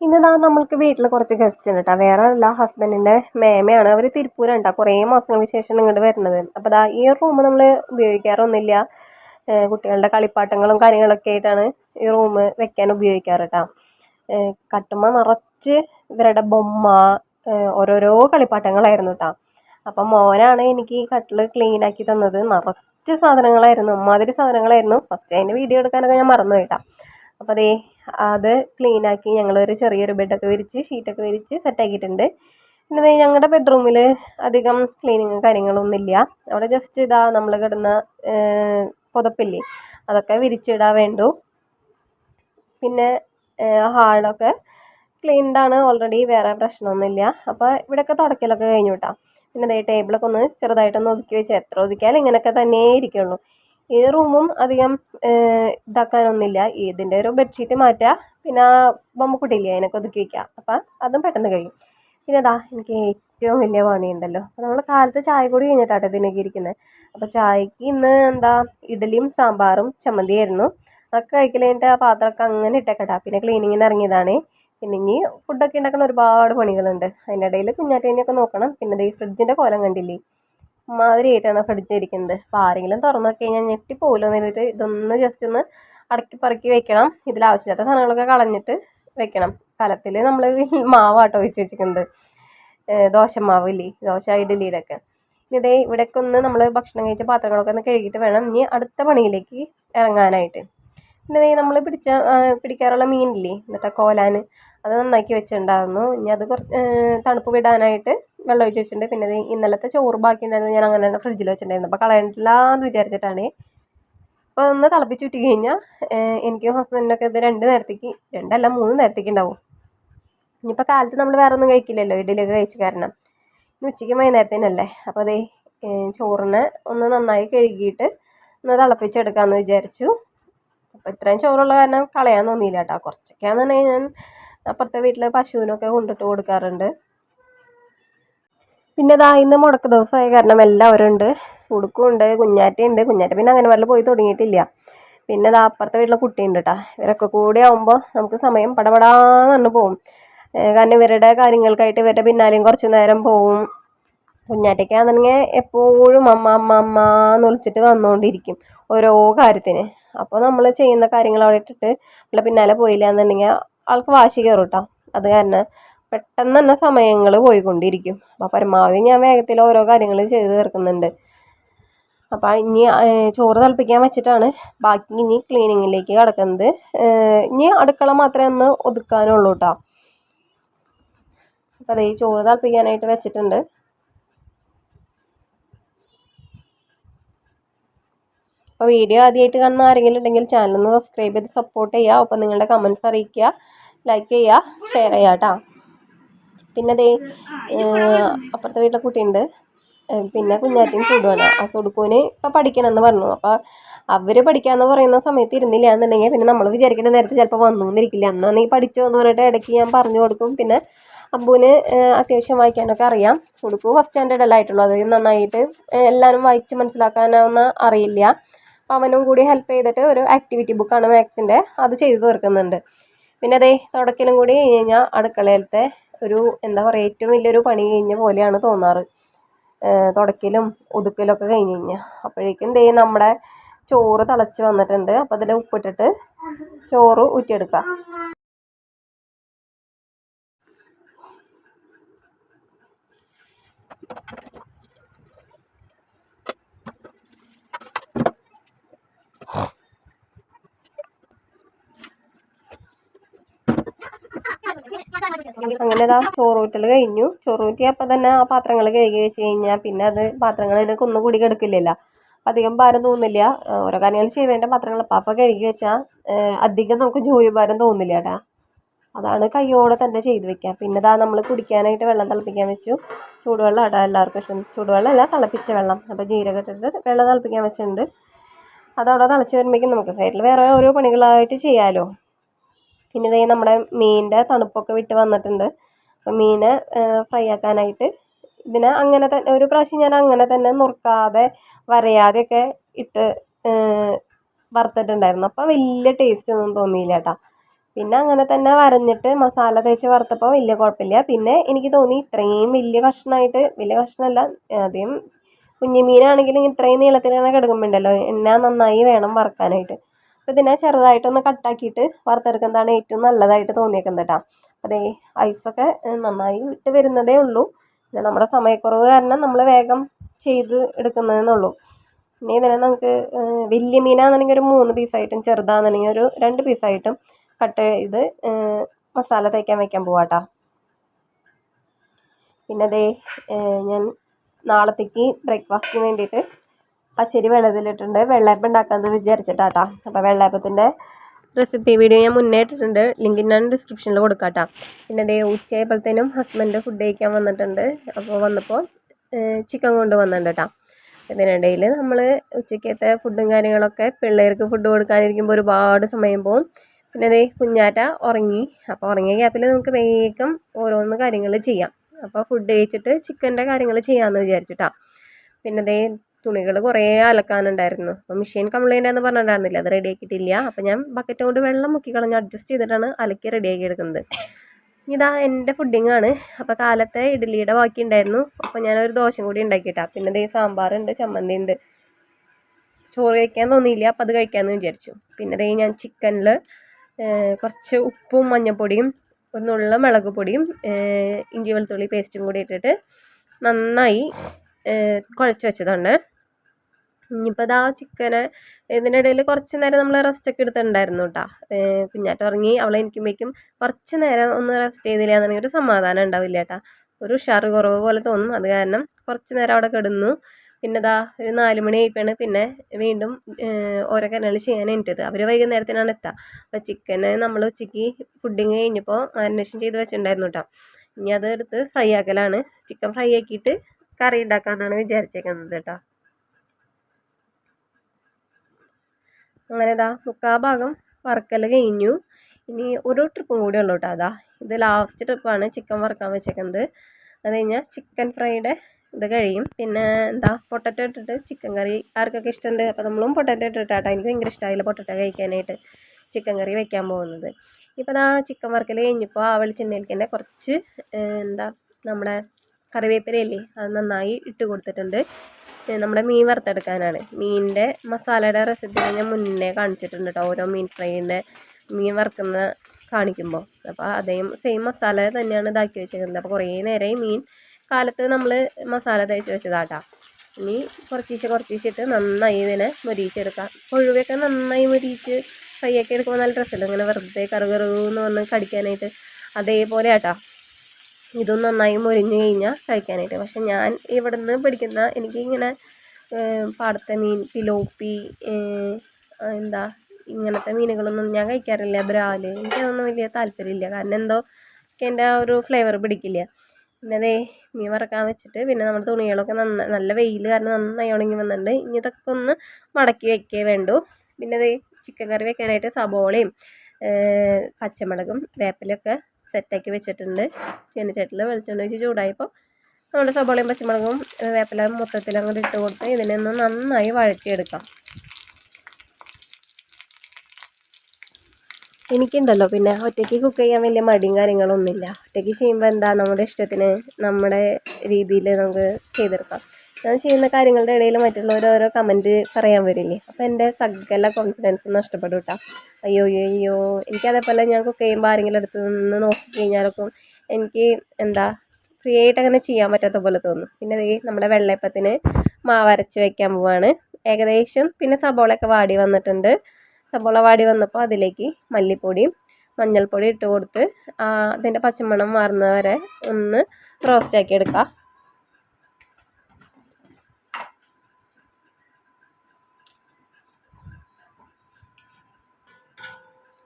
ഇന്നിതാ നമ്മൾക്ക് വീട്ടിൽ കുറച്ച് ഗസ്റ്റ് ഉണ്ട് കേട്ടോ വേറെ അല്ല ഹസ്ബൻഡിന്റെ മേമയാണ്. അവർ തിരുപ്പൂരുണ്ട്. കുറേ മാസങ്ങൾക്ക് ശേഷം ഇങ്ങോട്ട് വരുന്നത്. അപ്പോൾ ദാ ഈ റൂം നമ്മൾ ഉപയോഗിക്കാറൊന്നുമില്ല. കുട്ടികളുടെ കളിപ്പാട്ടങ്ങളും കാര്യങ്ങളൊക്കെ ആയിട്ടാണ് ഈ റൂം വെക്കാൻ ഉപയോഗിക്കാറ് കേട്ടോ കട്ടുമ്മ നിറച്ച് ഇവരുടെ ബൊമ്മ ഓരോരോ കളിപ്പാട്ടങ്ങളായിരുന്നു കേട്ടോ അപ്പം മോനാണ് എനിക്ക് ഈ കട്ടിൽ ക്ലീൻ ആക്കി തന്നത്. നിറച്ച് സാധനങ്ങളായിരുന്നു. അമ്മാതിരി സാധനങ്ങളായിരുന്നു. ഫസ്റ്റ് അതിന്റെ വീഡിയോ എടുക്കാനൊക്കെ ഞാൻ മറന്നു കേട്ടോ അപ്പോൾ അതേ അത് ക്ലീനാക്കി ഞങ്ങളൊരു ചെറിയൊരു ബെഡൊക്കെ വിരിച്ച് ഷീറ്റൊക്കെ വിരിച്ച് സെറ്റാക്കിയിട്ടുണ്ട് പിന്നെ ഞങ്ങളുടെ ബെഡ്റൂമിൽ അധികം ക്ലീനിങ്ങും കാര്യങ്ങളൊന്നുമില്ല അവിടെ ജസ്റ്റ് ഇതാ നമ്മൾ കിടന്ന പുതപ്പില്ലേ? അതൊക്കെ വിരിച്ചിടാൻ വേണ്ടു. പിന്നെ ഹാളൊക്കെ ക്ലീൻഡാണ് ഓൾറെഡി വേറെ പ്രശ്നമൊന്നുമില്ല അപ്പോൾ ഇവിടെയൊക്കെ തുടക്കലൊക്കെ കഴിഞ്ഞു കേട്ടോ പിന്നെ ദേ ടേബിളൊക്കെ ഒന്ന് ചെറുതായിട്ടൊന്ന് ഒതുക്കി വെച്ച്. എത്ര ഒതുക്കിയാലും ഇങ്ങനെയൊക്കെ തന്നെ ഇരിക്കുള്ളൂ. ഈ റൂമും അധികം ഇതാക്കാനൊന്നുമില്ല. ഇതിന്റെ ഒരു ബെഡ്ഷീറ്റ് മാറ്റുക പിന്നെ ആ ബൊമ്മക്കുട്ടിയില്ലേ അതിനൊക്കെ ഒതുക്കി വയ്ക്കുക അപ്പം അതും പെട്ടെന്ന് കഴിയും. പിന്നെ അതാ എനിക്ക് ഏറ്റവും വലിയ പണിയുണ്ടല്ലോ. അപ്പോൾ നമ്മൾ കാലത്ത് ചായ കൂടി കഴിഞ്ഞിട്ടാട്ടോ ഇതിനൊക്കെ ഇരിക്കുന്നത് അപ്പോൾ ചായക്ക് ഇന്ന് എന്താ ഇഡലിയും സാമ്പാറും ചമ്മന്തിയായിരുന്നു. അതൊക്കെ കഴിക്കൽ ആ പാത്രമൊക്കെ അങ്ങനെ ഇട്ടേക്കട്ടാ. പിന്നെ ക്ലീനിങ്ങിന് ഇറങ്ങിയതാണ്. പിന്നെ ഇനി ഫുഡൊക്കെ ഉണ്ടാക്കുന്ന ഒരുപാട് പണികളുണ്ട്. അതിന്റെ ഇടയിൽ കുഞ്ഞാറ്റേനെയൊക്കെ നോക്കണം. പിന്നെ ഈ ഫ്രിഡ്ജിന്റെ കോലം കണ്ടില്ലേ? മാതിരി ആയിട്ടാണ് ഫ്രിഡ്ജ് ഇരിക്കുന്നത് അപ്പോൾ ആരെങ്കിലും തുറന്നൊക്കെ കഴിഞ്ഞാൽ ഞെട്ടിപ്പോകുമല്ലോ എന്ന് കരുതിയിട്ട് ഇതൊന്ന് ജസ്റ്റ് ഒന്ന് അടക്കി പറക്കി വെക്കണം. ഇതിൽ ആവശ്യമില്ലാത്ത സാധനങ്ങളൊക്കെ കളഞ്ഞിട്ട് വെക്കണം. കലത്തിൽ നമ്മൾ മാവാട്ടോ ഒഴിച്ച് വെച്ചിരിക്കുന്നത്. ദോശമാവ് ഇല്ലേ? ദോശ ഇഡലിയുടെ ഒക്കെ. ഇതേ ഇവിടെയൊക്കെ ഒന്ന് നമ്മൾ ഭക്ഷണം കഴിച്ച പാത്രങ്ങളൊക്കെ ഒന്ന് കഴുകിയിട്ട് വേണം. ഇനി അടുത്ത പണിയിലേക്ക് ഇറങ്ങാനായിട്ട്. പിന്നെ ദേ നമ്മൾ പിടിച്ച പിടിക്കാറുള്ള മീനില്ലേ? എന്നിട്ട് കോലാൻ അത് നന്നാക്കി വെച്ചിട്ടുണ്ടായിരുന്നു. ഇനി അത് കുറച്ച് തണുപ്പ് വിടാനായിട്ട് വെള്ളം ഒഴിച്ച് വെച്ചിട്ടുണ്ട്. പിന്നെ ഇന്നലത്തെ ചോറ് ബാക്കി ഉണ്ടായിരുന്നു ഞാൻ അങ്ങനെ തന്നെ ഫ്രിഡ്ജിൽ വെച്ചിട്ടുണ്ടായിരുന്നു. അപ്പോൾ കളയണ്ടില്ല എന്ന് വിചാരിച്ചിട്ടാണ്. അപ്പോൾ ഒന്ന് തിളപ്പിച്ച് വിട്ട് കഴിഞ്ഞാൽ എനിക്കും ഹസ്ബൻഡിനൊക്കെ ഇത് രണ്ട് നേരത്തേക്ക് രണ്ടല്ല മൂന്ന് നേരത്തേക്ക് ഉണ്ടാവും. ഇനിയിപ്പോൾ കാലത്ത് നമ്മൾ വേറെ ഒന്നും കഴിക്കില്ലല്ലോ. ഇഡലിയൊക്കെ കഴിച്ച് കാരണം. ഇനി ഉച്ചയ്ക്ക് വൈകുന്നേരത്തേനല്ലേ അപ്പോൾ അതേ ചോറിനെ ഒന്ന് നന്നായി കഴുകിയിട്ട് ഒന്ന് തിളപ്പിച്ചെടുക്കാമെന്ന് വിചാരിച്ചു. അപ്പോൾ ഇത്രയും ചോറുള്ള കാരണം കളയാൻ തോന്നിയില്ല കേട്ടോ. കുറച്ചൊക്കെയാണെന്നുണ്ടെങ്കിൽ ഞാൻ അപ്പുറത്തെ വീട്ടിൽ പശുവിനൊക്കെ കൊണ്ടിട്ട് കൊടുക്കാറുണ്ട്. പിന്നെ ഇതാ ഇന്ന് മുടക്ക് ദിവസമായ കാരണം എല്ലാവരും ഉണ്ട് ഉടുക്കുണ്ട് കുഞ്ഞാറ്റയുണ്ട്. കുഞ്ഞാറ്റ പിന്നെ അങ്ങനെ വല്ല പോയി തുടങ്ങിയിട്ടില്ല. പിന്നെ ഇതാ അപ്പുറത്തെ വീട്ടിലെ കുട്ടിയുണ്ട് കേട്ടോ ഇവരൊക്കെ കൂടി ആകുമ്പോൾ നമുക്ക് സമയം പടപടാന്ന് പറഞ്ഞു പോകും കാരണം ഇവരുടെ കാര്യങ്ങൾക്കായിട്ട് ഇവരുടെ പിന്നാലെയും കുറച്ച് നേരം പോവും. കുഞ്ഞാറ്റയ്ക്കാണെന്നുണ്ടെങ്കിൽ എപ്പോഴും അമ്മ അമ്മ അമ്മ എന്ന് വിളിച്ചിട്ട് വന്നുകൊണ്ടിരിക്കും ഓരോ കാര്യത്തിന്. അപ്പോൾ നമ്മൾ ചെയ്യുന്ന കാര്യങ്ങൾ അവിടെ ഇട്ടിട്ട് നമ്മളെ പിന്നാലെ പോയില്ല എന്നുണ്ടെങ്കിൽ ആൾക്ക് വാശി കയറും കേട്ടോ അത് കാരണം പെട്ടെന്ന് തന്നെ സമയങ്ങൾ പോയിക്കൊണ്ടിരിക്കും. അപ്പോൾ പരമാവധി ഞാൻ വേഗത്തിൽ ഓരോ കാര്യങ്ങൾ ചെയ്ത് തീർക്കുന്നുണ്ട്. അപ്പോൾ ഇനി ചോറ് തിളപ്പിക്കാൻ വെച്ചിട്ടാണ്. ബാക്കി ഇനി ക്ലീനിങ്ങിലേക്ക് കിടക്കുന്നത്. ഇനി അടുക്കള മാത്രമേ ഒന്ന് ഒതുക്കാനുള്ളൂ കേട്ടോ അപ്പോൾ അതേ ചോറ് തിളപ്പിക്കാനായിട്ട് വെച്ചിട്ടുണ്ട്. അപ്പോൾ വീഡിയോ ആദ്യമായിട്ട് കാണുന്ന ആരെങ്കിലും ഉണ്ടെങ്കിൽ ചാനൽ ഒന്ന് സബ്സ്ക്രൈബ് ചെയ്ത് സപ്പോർട്ട് ചെയ്യുക. ഒപ്പം നിങ്ങളുടെ കമന്റ്സ് അറിയിക്കുക. ലൈക്ക് ചെയ്യുക. ഷെയർ ചെയ്യുക കേട്ടോ പിന്നെ അതേ അപ്പുറത്തെ വീട്ടിലെ കുട്ടിയുണ്ട്. പിന്നെ കുഞ്ഞാറ്റയും സുഡുവാണ്. ആ സുടുക്കൂന് ഇപ്പം പഠിക്കണമെന്ന് പറഞ്ഞു. അപ്പോൾ അവർ പഠിക്കാമെന്ന് പറയുന്ന സമയത്ത് ഇരുന്നില്ല എന്നുണ്ടെങ്കിൽ പിന്നെ നമ്മൾ വിചാരിക്കേണ്ട നേരത്തെ ചിലപ്പോൾ വന്നു എന്നിരിക്കില്ല അന്ന് നീ പഠിച്ചോ എന്ന് പറഞ്ഞിട്ട് ഇടയ്ക്ക് ഞാൻ പറഞ്ഞു കൊടുക്കും. പിന്നെ അബ്ബുവിന് അത്യാവശ്യം വായിക്കാനൊക്കെ അറിയാം. സുടുക്കു ഫസ്റ്റ് സ്റ്റാൻഡേർഡ് അല്ല ആയിട്ടുള്ളൂ. അത് നന്നായിട്ട് എല്ലാവരും വായിച്ച് മനസ്സിലാക്കാനൊന്നും അറിയില്ല. അവനും കൂടി ഹെൽപ്പ് ചെയ്തിട്ട് ഒരു ആക്ടിവിറ്റി ബുക്കാണ് മാത്സിന്റെ അത് ചെയ്തു തീർക്കുന്നുണ്ട്. പിന്നെ അതേ തുടക്കലും കൂടി കഴിഞ്ഞ് കഴിഞ്ഞാൽ അടുക്കളയിലത്തെ ഒരു എന്താ പറയുക ഏറ്റവും വലിയൊരു പണി കഴിഞ്ഞ പോലെയാണ് തോന്നാറ്. തുടക്കലും ഒതുക്കലൊക്കെ കഴിഞ്ഞ് കഴിഞ്ഞാൽ അപ്പോഴേക്കും ദേ നമ്മുടെ ചോറ് തിളച്ച് വന്നിട്ടുണ്ട്. അപ്പോൾ അതിൽ ഉപ്പിട്ടിട്ട് ചോറ് ഊറ്റിയെടുക്കുക. അങ്ങനെ ഇതാ ചോറൂറ്റൽ കഴിഞ്ഞു. ചോറൂറ്റി അപ്പം തന്നെ ആ പാത്രങ്ങൾ കഴുകി വെച്ച് കഴിഞ്ഞാൽ പിന്നെ അത് പാത്രങ്ങൾ ഇതിനൊക്കെ ഒന്നുകൂടി കിടക്കില്ലല്ലോ. അധികം ഭാരം തോന്നില്ല. ഓരോ കാര്യങ്ങൾ ചെയ്യേണ്ട പാത്രങ്ങൾ അപ്പം കഴുകി വെച്ചാൽ അധികം നമുക്ക് ജോലി ഭാരം തോന്നില്ല കേട്ടാ. അതാണ് കയ്യോടെ തന്നെ ചെയ്ത് വെക്കുക പിന്നെ ഇതാ നമ്മൾ കുടിക്കാനായിട്ട് വെള്ളം തിളപ്പിക്കാൻ വെച്ചു. ചൂടുവെള്ളം ഇടാം എല്ലാവർക്കും ഇഷ്ടം. ചൂടുവെള്ളം അല്ല തിളപ്പിച്ച വെള്ളം. അപ്പോൾ ജീരകം ഇട്ടിട്ട് വെള്ളം തിളപ്പിക്കാൻ വെച്ചിട്ടുണ്ട്. അതവിടെ തിളച്ച് വരുമ്പോഴേക്കും നമുക്ക് സൈഡിൽ വേറെ ഓരോ പണികളായിട്ട് ചെയ്യാമല്ലോ പിന്നെ ഇതേ നമ്മുടെ മീനിന്റെ തണുപ്പൊക്കെ വിട്ട് വന്നിട്ടുണ്ട്. അപ്പം മീനെ ഫ്രൈ ആക്കാനായിട്ട് ഇതിനെ അങ്ങനെ തന്നെ ഒരു പ്രാവശ്യം ഞാൻ അങ്ങനെ തന്നെ നുറുക്കാതെ വരയാതെയൊക്കെ ഇട്ട് വറുത്തിട്ടുണ്ടായിരുന്നു. അപ്പോൾ വലിയ ടേസ്റ്റ് ഒന്നും തോന്നിയില്ല കേട്ടോ. പിന്നെ അങ്ങനെ തന്നെ വരഞ്ഞിട്ട് മസാല തേച്ച് വറുത്തപ്പോൾ വലിയ കുഴപ്പമില്ല. പിന്നെ എനിക്ക് തോന്നി ഇത്രയും വലിയ കഷ്ണമായിട്ട് വലിയ കഷ്ണമല്ല ആദ്യം കുഞ്ഞു മീനാണെങ്കിലും ഇത്രയും നീളത്തിൽ തന്നെ കിടക്കുമ്പോണ്ടല്ലോ എണ്ണ നന്നായി വേണം വറുക്കാനായിട്ട്. അപ്പോൾ ഇതിനെ ചെറുതായിട്ടൊന്ന് കട്ടാക്കിയിട്ട് വറുത്തെടുക്കുന്നതാണ് ഏറ്റവും നല്ലതായിട്ട് തോന്നിയേക്കുന്നത് കേട്ടോ അതേ ഐസൊക്കെ നന്നായി വിട്ട് വരുന്നതേ ഉള്ളൂ. പിന്നെ നമ്മുടെ സമയക്കുറവ് കാരണം നമ്മൾ വേഗം ചെയ്ത് എടുക്കുന്നതെന്നുള്ളൂ. പിന്നെ ഇതിനെ നമുക്ക് വലിയ മീനാണെന്നുണ്ടെങ്കിൽ ഒരു മൂന്ന് പീസായിട്ടും ചെറുതാണെന്നുണ്ടെങ്കിൽ ഒരു രണ്ട് പീസായിട്ടും കട്ട് ചെയ്ത് മസാല തേക്കാൻ വയ്ക്കാൻ പോവാട്ടോ പിന്നെ അതേ ഞാൻ നാളത്തേക്ക് ബ്രേക്ക്ഫാസ്റ്റിന് വേണ്ടിയിട്ട് പച്ചരി വെള്ളത്തിലിട്ടുണ്ട് വെള്ളയപ്പം ഉണ്ടാക്കാമെന്ന് വിചാരിച്ചിട്ടാട്ടാ. അപ്പോൾ വെള്ളയപ്പത്തിന്റെ റെസിപ്പി വീഡിയോ ഞാൻ മുന്നേ ഇട്ടിട്ടുണ്ട്. ലിങ്ക് ഞാൻ ഡിസ്ക്രിപ്ഷനിൽ കൊടുക്കാട്ടാ. പിന്നെ അതേ ഉച്ചയായപ്പോഴത്തേനും ഹസ്ബൻഡ് ഫുഡ് കഴിക്കാൻ വന്നിട്ടുണ്ട്. അപ്പോൾ വന്നപ്പോൾ ചിക്കൻ കൊണ്ട് വന്നിട്ടുണ്ട് ഇതിനിടയിൽ നമ്മൾ ഉച്ചക്കത്തെ ഫുഡും കാര്യങ്ങളൊക്കെ പിള്ളേർക്ക് ഫുഡ് കൊടുക്കാനിരിക്കുമ്പോൾ ഒരുപാട് സമയം പോകും പിന്നെ അതേ കുഞ്ഞാറ്റ ഉറങ്ങി. അപ്പോൾ ഉറങ്ങിയ ഗ്യാപ്പിൽ നമുക്ക് വേഗം ഓരോന്ന് കാര്യങ്ങൾ ചെയ്യാം. അപ്പോൾ ഫുഡ് കഴിച്ചിട്ട് ചിക്കന്റെ കാര്യങ്ങൾ ചെയ്യാമെന്ന് വിചാരിച്ചിട്ടാണ് പിന്നെ അതേ തുണികൾ കുറേ അലക്കാനുണ്ടായിരുന്നു. അപ്പോൾ മെഷീൻ കംപ്ലൈന്റ് എന്ന് പറഞ്ഞിട്ടുണ്ടായിരുന്നില്ല. അത് റെഡി ആക്കിയിട്ടില്ല. അപ്പോൾ ഞാൻ ബക്കറ്റ് കൊണ്ട് വെള്ളം മുക്കി കളഞ്ഞ് അഡ്ജസ്റ്റ് ചെയ്തിട്ടാണ് അലക്കി റെഡിയാക്കി എടുക്കുന്നത്. ഇതാ എന്റെ ഫുഡിങ് ആണ്. അപ്പോൾ കാലത്തെ ഇഡ്ഡലിയുടെ ബാക്കി ഉണ്ടായിരുന്നു. അപ്പോൾ ഞാനൊരു ദോശം കൂടി ഉണ്ടാക്കിയിട്ടാ. പിന്നെ ദേ സാമ്പാറുണ്ട് ചമ്മന്തി ഉണ്ട് ചോറ് കഴിക്കാൻ തോന്നിയില്ല. അപ്പോൾ അത് കഴിക്കാമെന്ന് വിചാരിച്ചു. പിന്നെ ദേ ഞാൻ ചിക്കനിൽ കുറച്ച് ഉപ്പും മഞ്ഞൾപ്പൊടിയും ഒരു നുള്ള മുളക് പൊടിയും ഇഞ്ചി വെളുത്തുള്ളി പേസ്റ്റും കൂടി ഇട്ടിട്ട് നന്നായി കുഴച്ച് വെച്ചതാണ് ഇനിയിപ്പോൾ ഇതാ ചിക്കനെ ഇതിന്റെ ഇടയിൽ കുറച്ച് നേരം നമ്മൾ റെസ്റ്റ് ഒക്കെ എടുത്തിട്ടുണ്ടായിരുന്നു കേട്ടോ കുഞ്ഞാറ്റം ഉറങ്ങി അവളെ എനിക്കുമ്പോഴേക്കും കുറച്ച് നേരം ഒന്ന് റെസ്റ്റ് ചെയ്തില്ല എന്നുണ്ടെങ്കിൽ ഒരു സമാധാനം ഉണ്ടാവില്ല കേട്ടോ ഒരു ഉഷാറ് കുറവ് പോലെ തോന്നും. അത് കാരണം കുറച്ച് നേരം അവിടെ കിടന്നു. പിന്നെ ഇതാ ഒരു നാല് മണി ആയിപ്പാണ് പിന്നെ വീണ്ടും ഓരോ കാര്യങ്ങൾ ചെയ്യാൻ എണീറ്റത്. അവർ വൈകുന്നേരത്തിനാണ് എത്തുക അപ്പോൾ ചിക്കന് നമ്മൾ ഉച്ചയ്ക്ക് ഫുഡിങ് കഴിഞ്ഞപ്പോൾ മാരിനേഷൻ ചെയ്ത് വെച്ചിട്ടുണ്ടായിരുന്നു കേട്ടോ ഇനി അത് എടുത്ത് ഫ്രൈ ആക്കലാണ്. ചിക്കൻ ഫ്രൈ ആക്കിയിട്ട് കറി ഉണ്ടാക്കാമെന്നാണ് വിചാരിച്ചേക്കുന്നത് കേട്ടോ. അങ്ങനെ ഇതാ മുക്കാ ഭാഗം വറക്കൽ കഴിഞ്ഞു. ഇനി ഒരു ട്രിപ്പും കൂടി ഉള്ളൂ കേട്ടോ അതാ. ഇത് ലാസ്റ്റ് ട്രിപ്പാണ് ചിക്കൻ വറുക്കാൻ വെച്ചേക്കുന്നത്. അത് കഴിഞ്ഞാൽ ചിക്കൻ ഫ്രൈയുടെ ഇത് കഴിയും. പിന്നെ എന്താ പൊട്ടറ്റോ ഇട്ടിട്ട് ചിക്കൻ കറി ആർക്കൊക്കെ ഇഷ്ടമുണ്ട് അപ്പോൾ നമ്മളും പൊട്ടറ്റോ ഇട്ടിട്ടാട്ടോ എനിക്ക് ഭയങ്കര ഇഷ്ടമായില്ല പൊട്ടറ്റോ കഴിക്കാനായിട്ട് ചിക്കൻ കറി വെക്കാൻ പോകുന്നത്. ഇപ്പോൾ ആ ചിക്കൻ വറുക്കൽ കഴിഞ്ഞപ്പോൾ ആ വെളിച്ചെണ്ണയിലേക്ക് തന്നെ കുറച്ച് എന്താ നമ്മുടെ കറിവേപ്പിലയില്ലേ അത് നന്നായി ഇട്ട് കൊടുത്തിട്ടുണ്ട്. നമ്മുടെ മീൻ വറുത്തെടുക്കാനാണ്. മീനിന്റെ മസാലയുടെ റെസിപ്പി ഞാൻ മുന്നേ കാണിച്ചിട്ടുണ്ട് കേട്ടോ ഓരോ മീൻ ഫ്രൈന്റെ മീൻ വറുക്കുന്ന കാണിക്കുമ്പോൾ. അപ്പോൾ അതേ സെയിം മസാല തന്നെയാണ് ഇതാക്കി വെച്ചിരിക്കുന്നത് അപ്പോൾ കുറേ നേരമായി മീൻ കാലത്ത് നമ്മൾ മസാല തേച്ച് വെച്ചതാട്ടാ. ഇനി കുറച്ചീശെ കുറച്ചീശിട്ട് നന്നായി ഇതിനെ മുരിയിച്ചെടുക്കാം. കൊഴുവൊക്കെ നന്നായി മുരിയിച്ച് ഫ്രൈ ആക്കി എടുക്കുമ്പോൾ നല്ല രസമുണ്ട് ഇങ്ങനെ വെറുതെ കറുകറുന്ന് വന്ന് കടിക്കാനായിട്ട്. അതേപോലെ ആട്ടാ ഇതും നന്നായി മുരിഞ്ഞു കഴിഞ്ഞാൽ കഴിക്കാനായിട്ട്. പക്ഷെ ഞാൻ ഇവിടെ നിന്ന് പിടിക്കുന്ന എനിക്കിങ്ങനെ പാടത്തെ മീൻ പിലോപ്പി എന്താ ഇങ്ങനത്തെ മീനുകളൊന്നും ഞാൻ കഴിക്കാറില്ല. ബ്രാൽ എനിക്കതൊന്നും വലിയ താല്പര്യമില്ല. കാരണം എന്തോ എന്റെ ആ ഒരു ഫ്ലേവർ പിടിക്കില്ല. പിന്നെ അതേ മീൻ വറക്കാൻ വെച്ചിട്ട് പിന്നെ നമ്മുടെ തുണികളൊക്കെ നന്ന നല്ല വെയിൽ കാരണം നന്നായി ഉണങ്ങി വന്നിട്ടുണ്ട്. ഇനി ഇതൊക്കെ ഒന്ന് മടക്കി വയ്ക്കേ വേണ്ടൂ. പിന്നെ അതേ ചിക്കൻ കറി വെക്കാനായിട്ട് സബോളയും പച്ചമുളകും വേപ്പിലൊക്കെ സെറ്റാക്കി വെച്ചിട്ടുണ്ട്. ചീനച്ചട്ടിൽ വെളിച്ചെണ്ണ ഒഴിച്ച് ചൂടായപ്പോൾ നമ്മൾ സബോളയും പച്ചമുളകും വേപ്പില മൊത്തത്തിൽ അങ്ങോട്ട് ഇട്ട് കൊടുത്ത് ഇതിനെ ഒന്ന് നന്നായി വഴറ്റിയെടുക്കാം. എനിക്കുണ്ടല്ലോ പിന്നെ ഒറ്റയ്ക്ക് കുക്ക് ചെയ്യാൻ വലിയ മടിയും കാര്യങ്ങളൊന്നുമില്ല. ഒറ്റയ്ക്ക് ചെയ്യുമ്പോൾ എന്താ നമ്മുടെ ഇഷ്ടത്തിന് നമ്മുടെ രീതിയിൽ നമുക്ക് ചെയ്തെടുക്കാം. ഞാൻ ചെയ്യുന്ന കാര്യങ്ങളുടെ ഇടയിൽ മറ്റുള്ളവർ ഓരോ കമന്റ് പറയാൻ വരില്ലേ? അപ്പോൾ എന്റെ സകല കോൺഫിഡൻസ് നഷ്ടപ്പെടും കേട്ടോ. അയ്യോ അയ്യോ അയ്യോ. എനിക്കതേപോലെ ഞാൻ കുക്ക് ചെയ്യുമ്പോൾ ആരെങ്കിലും അടുത്ത് നിന്ന് നോക്കി കഴിഞ്ഞാലൊക്കെ എനിക്ക് എന്താ ഫ്രീ ആയിട്ട് അങ്ങനെ ചെയ്യാൻ പറ്റാത്ത പോലെ തോന്നും. പിന്നെ ഈ നമ്മുടെ വെള്ളയപ്പത്തിന് മാവരച്ച് വെക്കാൻ പോവാണ്. ഏകദേശം പിന്നെ സബോളയൊക്കെ വാടി വന്നിട്ടുണ്ട്. സബോള വാടി വന്നപ്പോൾ അതിലേക്ക് മല്ലിപ്പൊടിയും മഞ്ഞൾപ്പൊടി ഇട്ട് കൊടുത്ത് അതിന്റെ പച്ചമണം മാറുന്നവരെ ഒന്ന് റോസ്റ്റാക്കി എടുക്കുക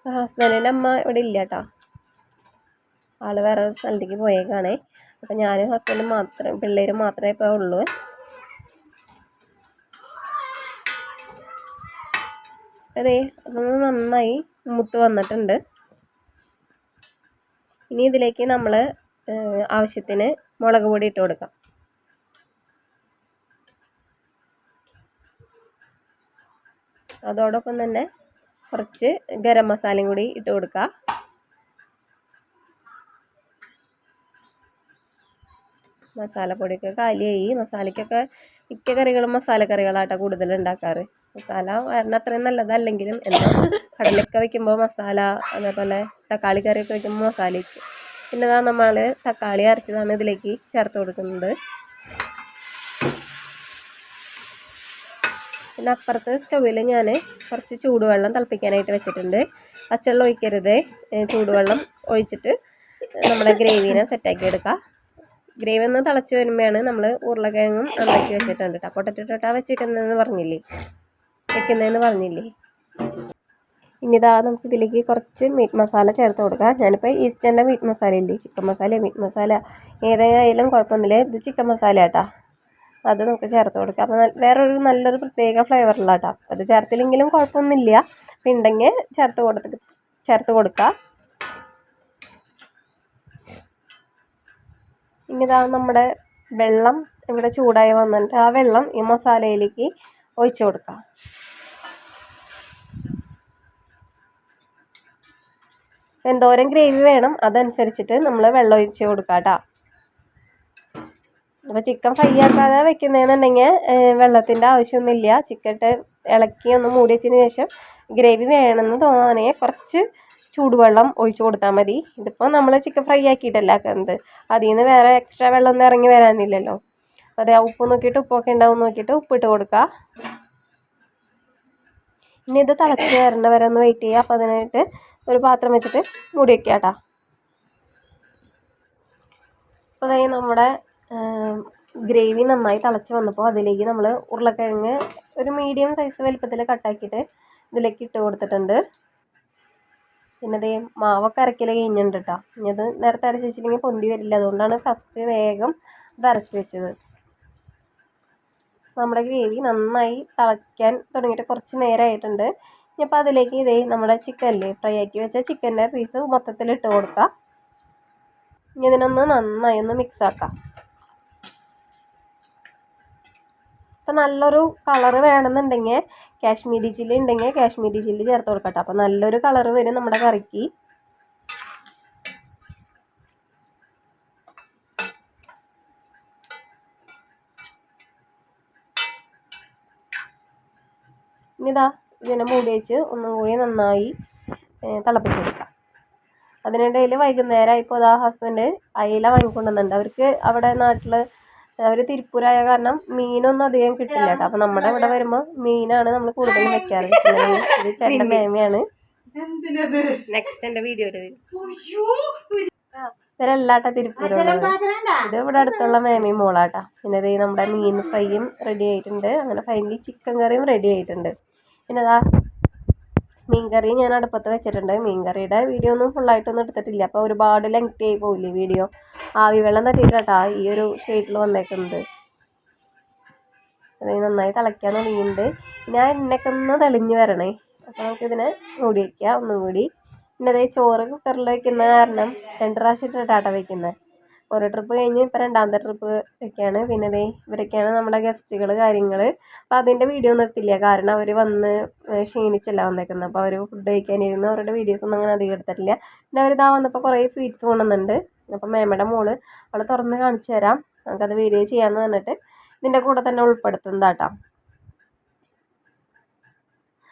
ഹസ്ബൻഡിന്റെ അമ്മ ഇവിടെ ഇല്ല കേട്ടോ ആൾ വേറെ സ്ഥലത്തേക്ക് പോയേക്കാണേ. അപ്പം ഞാനും ഹസ്ബൻഡും മാത്രം പിള്ളേരും മാത്രമേ ഇപ്പോൾ ഉള്ളൂ. അതെ അതൊന്ന് നന്നായി മുത്ത് വന്നിട്ടുണ്ട്. ഇനി ഇതിലേക്ക് നമ്മൾ ആവശ്യത്തിന് മുളക് പൊടി ഇട്ട് കൊടുക്കാം. അതോടൊപ്പം തന്നെ കുറച്ച് ഗരം മസാലയും കൂടി ഇട്ട് കൊടുക്കുക മസാലപ്പൊടിയൊക്കെ കാലിയായി. മസാലയ്ക്കൊക്കെ മിക്ക കറികളും മസാല കറികളാട്ടോ കൂടുതൽ ഉണ്ടാക്കാറ്. മസാല വരണം അത്രയും നല്ലതല്ലെങ്കിലും എന്താ കടലൊക്കെ വെക്കുമ്പോൾ മസാല അതേപോലെ തക്കാളി കറിയൊക്കെ വെക്കുമ്പോൾ മസാല വെക്കും പിന്നെ നമ്മൾ തക്കാളി അരച്ചതാണ് ഇതിലേക്ക് ചേർത്ത് കൊടുക്കുന്നത്. പിന്നെ അപ്പുറത്ത് സ്റ്റൗവിൽ ഞാൻ കുറച്ച് ചൂടുവെള്ളം തിളപ്പിക്കാനായിട്ട് വെച്ചിട്ടുണ്ട്. പച്ചവെള്ളം ഒഴിക്കരുത്. ചൂടുവെള്ളം ഒഴിച്ചിട്ട് നമ്മുടെ ഗ്രേവീനെ സെറ്റാക്കി എടുക്കുക ഗ്രേവി ഒന്ന് തിളച്ച് വരുമ്പോഴാണ് നമ്മൾ ഉരുളക്കിഴങ്ങും ഉണ്ടാക്കി വെച്ചിട്ടുണ്ട് കേട്ടോ. പൊട്ടറ്റോ ഇട്ടാ വെച്ചിരിക്കുന്നതെന്ന് പറഞ്ഞില്ലേ? വെക്കുന്നതെന്ന് പറഞ്ഞില്ലേ? ഇനി ഇതാ നമുക്ക് ഇതിലേക്ക് കുറച്ച് മീറ്റ് മസാല ചേർത്ത് കൊടുക്കാം. ഞാനിപ്പോൾ ഈസ്റ്റേന്റെ മീറ്റ് മസാല ഇല്ലേ ചിക്കൻ മസാല മീറ്റ് മസാല. ഏതായാലും കുഴപ്പമൊന്നുമില്ല. ഇത് ചിക്കൻ മസാല കേട്ടാ. അത് നമുക്ക് ചേർത്ത് കൊടുക്കാം. നല്ല- വേറൊരു നല്ലൊരു പ്രത്യേക ഫ്ലേവറിലാണ് കേട്ടോ അത് ചേർത്തില്ലെങ്കിലും കുഴപ്പമൊന്നുമില്ല. അപ്പം ഉണ്ടെങ്കിൽ ചേർത്ത് കൊടുത്ത് ചേർത്ത് കൊടുക്കുക ഇനി ഇതാ നമ്മുടെ വെള്ളം ഇവിടെ ചൂടായി വന്നിട്ട് ആ വെള്ളം ഈ മസാലയിലേക്ക് ഒഴിച്ചു കൊടുക്കുക എന്തോരം ഗ്രേവി വേണം അതനുസരിച്ചിട്ട് നമ്മൾ വെള്ളം ഒഴിച്ച് കൊടുക്കാം കേട്ടോ അപ്പോൾ ചിക്കൻ ഫ്രൈ ആക്കാതെ വെക്കുന്നതെന്നുണ്ടെങ്കിൽ വെള്ളത്തിന്റെ ആവശ്യമൊന്നുമില്ല. ചിക്കൻ ഇളക്കി ഒന്ന് മൂടി വെച്ചതിന് ശേഷം ഗ്രേവി വേണമെന്ന് തോന്നുകയാണെങ്കിൽ കുറച്ച് ചൂടുവെള്ളം ഒഴിച്ച് കൊടുത്താൽ മതി. ഇതിപ്പോൾ നമ്മൾ ചിക്കൻ ഫ്രൈ ആക്കിയിട്ടല്ല ആക്കുന്നത്. അതിൽ നിന്ന് വേറെ എക്സ്ട്രാ വെള്ളം ഒന്നും ഇറങ്ങി വരാനില്ലല്ലോ. അതെ ഉപ്പ് നോക്കിയിട്ട് ഉപ്പൊക്കെ ഉണ്ടാവും നോക്കിയിട്ട് ഉപ്പിട്ട് കൊടുക്കുക ഇനി ഇത് തിളച്ച് വരേണ്ട വരെ ഒന്ന് വെയിറ്റ് ചെയ്യുക. അപ്പോൾ അതിനായിട്ട് ഒരു പാത്രം വെച്ചിട്ട് മൂടി വെക്കുക കേട്ടോ. അപ്പോൾ അതായത് നമ്മുടെ ഗ്രേവി നന്നായി തിളച്ച് വന്നപ്പോൾ അതിലേക്ക് നമ്മൾ ഉരുളക്കിഴങ്ങ് ഒരു മീഡിയം സൈസ് വലിപ്പത്തിൽ കട്ടാക്കിയിട്ട് ഇതിലേക്ക് ഇട്ട് കൊടുത്തിട്ടുണ്ട്. പിന്നെ ദേ മാവൊക്കെ അരക്കൽ കഴിഞ്ഞിട്ടുണ്ട് കേട്ടോ ഇനി അത് നേരത്തെ അരച്ച് വെച്ചിട്ടുണ്ടെങ്കിൽ പൊന്തി വരില്ല. അതുകൊണ്ടാണ് ഫസ്റ്റ് വേഗം ഇത് അരച്ച് വെച്ചത്. നമ്മുടെ ഗ്രേവി നന്നായി തിളയ്ക്കാൻ തുടങ്ങിയിട്ട് കുറച്ച് നേരമായിട്ടുണ്ട് ഇനിയിപ്പോൾ അതിലേക്ക് ഇതേ നമ്മുടെ ചിക്കനില്ലേ ഫ്രൈ ആക്കി വെച്ച ചിക്കന്റെ പീസ് മൊത്തത്തിൽ ഇട്ട് കൊടുക്കാം. ഇനി ഇതിനൊന്ന് നന്നായി ഒന്ന് മിക്സ് ആക്കാം. ഇപ്പം നല്ലൊരു കളർ വേണമെന്നുണ്ടെങ്കിൽ കാശ്മീരി ചില്ലി ഉണ്ടെങ്കിൽ കാശ്മീരി ചില്ലി ചേർത്ത് കൊടുക്കട്ടെ. അപ്പം നല്ലൊരു കളർ വരും നമ്മുടെ കറിക്ക്. ഇനിതാ ഇതിനെ മൂടി വെച്ച് ഒന്നും കൂടി നന്നായി തിളപ്പിച്ചെടുക്കാം. അതിനിടയിൽ വൈകുന്നേരം ഇപ്പോൾ അതാ ഹസ്ബൻഡ് അയില വാങ്ങിക്കൊണ്ടുവന്നുണ്ട് അവർക്ക് അവിടെ നാട്ടിൽ അവർ തിരുപ്പൂരായ കാരണം മീനൊന്നും അധികം കിട്ടില്ല കേട്ടോ. അപ്പം നമ്മുടെ ഇവിടെ വരുമ്പോൾ മീനാണ് നമ്മൾ കൂടുതലും വെക്കാറ്. ഇത് മേമയാണ്. നെക്സ്റ്റ് എന്റെ വീഡിയോയിൽ വരും. ഇവരെല്ലാട്ടാ തിരുപ്പൂരുള്ളത് ഇത് ഇവിടെ അടുത്തുള്ള മേമയും മോളാട്ടാ പിന്നെ ഇത് നമ്മുടെ മീൻ ഫ്രൈയും റെഡി ആയിട്ടുണ്ട്. അങ്ങനെ ഫൈനലി ചിക്കൻ കറിയും റെഡി ആയിട്ടുണ്ട്. പിന്നെ അതാ മീൻ കറി ഞാൻ അടുപ്പത്ത് വെച്ചിട്ടുണ്ട്. മീൻകറിയുടെ വീഡിയോ ഒന്നും ഫുള്ളായിട്ടൊന്നും എടുത്തിട്ടില്ല. അപ്പോൾ ഒരുപാട് ലെങ്തി ആയി പോവില്ലേ വീഡിയോ ആവി വെള്ളം തട്ടിയിട്ടാ ഈ ഒരു ഷെയ്ഡിൽ വന്നേക്കുന്നത്. അത് നന്നായി തിളയ്ക്കാൻ തുടങ്ങിയിട്ടുണ്ട്. ഞാൻ എണ്ണയൊക്കെ ഒന്ന് തെളിഞ്ഞ് വരണേ. അപ്പോൾ നമുക്കിതിനെ മൂടി വയ്ക്കുക ഒന്നും കൂടി. പിന്നെ അതേ ചോറ് കുക്കറിൽ വയ്ക്കുന്ന കാരണം രണ്ട് പ്രാവശ്യം ഇട്ടിട്ടാട്ട വെക്കുന്നത് ഒരു ട്രിപ്പ് കഴിഞ്ഞ് ഇപ്പം രണ്ടാമത്തെ ട്രിപ്പ് ഒക്കെയാണ്. പിന്നെ ദേ ഇവരൊക്കെയാണ് നമ്മുടെ ഗസ്റ്റുകൾ കാര്യങ്ങൾ അപ്പോൾ അതിന്റെ വീഡിയോ എടുത്തില്ല. കാരണം അവർ വന്ന് ക്ഷീണിച്ചല്ല വന്നേക്കുന്നത്. അപ്പോൾ അവർ ഫുഡ് കഴിക്കാനിരുന്നു അവരുടെ വീഡിയോസ് ഒന്നും അങ്ങനെ അധികം എടുത്തിട്ടില്ല. പിന്നെ അവർ ഇതാ വന്നപ്പോൾ കുറേ സ്വീറ്റ്സ് കൊണ്ടുവന്നുണ്ട് അപ്പം മേമയുടെ മോൾ അവളെ തുറന്ന് കാണിച്ചു തരാം. നമുക്കത് വീഡിയോ ചെയ്യാമെന്ന് പറഞ്ഞിട്ട് ഇതിന്റെ കൂടെ തന്നെ ഉൾപ്പെടുത്തുന്നതാട്ടോ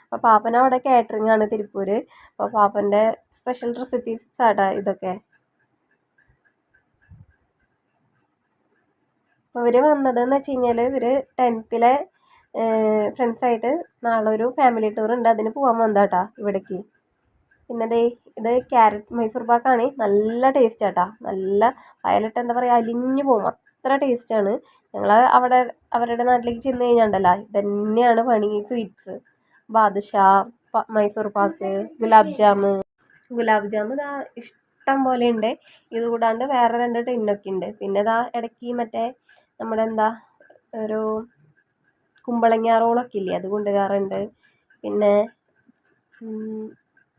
അപ്പോൾ പാപ്പന അവിടെ കാറ്ററിംഗ് ആണ് തിരുപ്പൂർ അപ്പോൾ പാപ്പന്റെ സ്പെഷ്യൽ റെസിപ്പീസ് ആട്ടാ ഇതൊക്കെ. അപ്പോൾ ഇവർ വന്നതെന്ന് വെച്ച് കഴിഞ്ഞാൽ ഇവർ ടെൻത്തിലെ ഫ്രണ്ട്സായിട്ട് നാളെ ഒരു ഫാമിലി ടൂർ ഉണ്ട്. അതിന് പോകാൻ വന്നതാട്ടാ ഇവിടേക്ക്. പിന്നെ ദേ ഇത് ക്യാരറ്റ് മൈസൂർ പാക്കാണ്. നല്ല ടേസ്റ്റ് ആട്ടാ. നല്ല വയലിട്ട് എന്താ പറയുക അലിഞ്ഞു പോകും. അത്ര ടേസ്റ്റാണ് ഞങ്ങൾ അവിടെ അവരുടെ നാട്ടിലേക്ക് ചെന്ന് കഴിഞ്ഞാണ്ടല്ലോ ഇതന്നെയാണ് പണി സ്വീറ്റ്സ് ബാദുഷ മൈസൂർ പാക്ക് ഗുലാബ് ജാമ്. ഗുലാബ് ജാമ് ഇതാ ഇഷ്ടം പോലെ ഉണ്ട് ഇത് കൂടാണ്ട് വേറെ രണ്ട് ടിന്നൊക്കെ ഉണ്ട്. പിന്നെ ഇതാ ഇടയ്ക്ക് മറ്റേ നമ്മുടെ എന്താ ഒരു കുമ്പളങ്ങ റോളൊക്കെ ഇല്ലേ അത് കൊണ്ടുവരാറുണ്ട്. പിന്നെ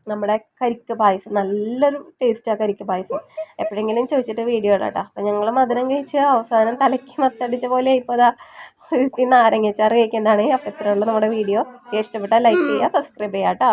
നമ്മുടെ കരിക്ക് പായസം. നല്ലൊരു ടേസ്റ്റാണ് കരിക്ക് പായസം. എപ്പോഴെങ്കിലും ചോദിച്ചിട്ട് വീഡിയോ ഇടാം കേട്ടോ അപ്പം ഞങ്ങൾ മധുരം കഴിച്ച് അവസാനം തലയ്ക്ക് മത്തടിച്ച പോലെ ഇപ്പോൾ ഇതാ നാരങ്ങച്ചാറ് കഴിക്കുന്നതാണ്. അപ്പോൾ ഇത്രയുള്ള നമ്മുടെ വീഡിയോ ഇഷ്ടപ്പെട്ടാൽ ലൈക്ക് ചെയ്യുക സബ്സ്ക്രൈബ് ചെയ്യുക കേട്ടോ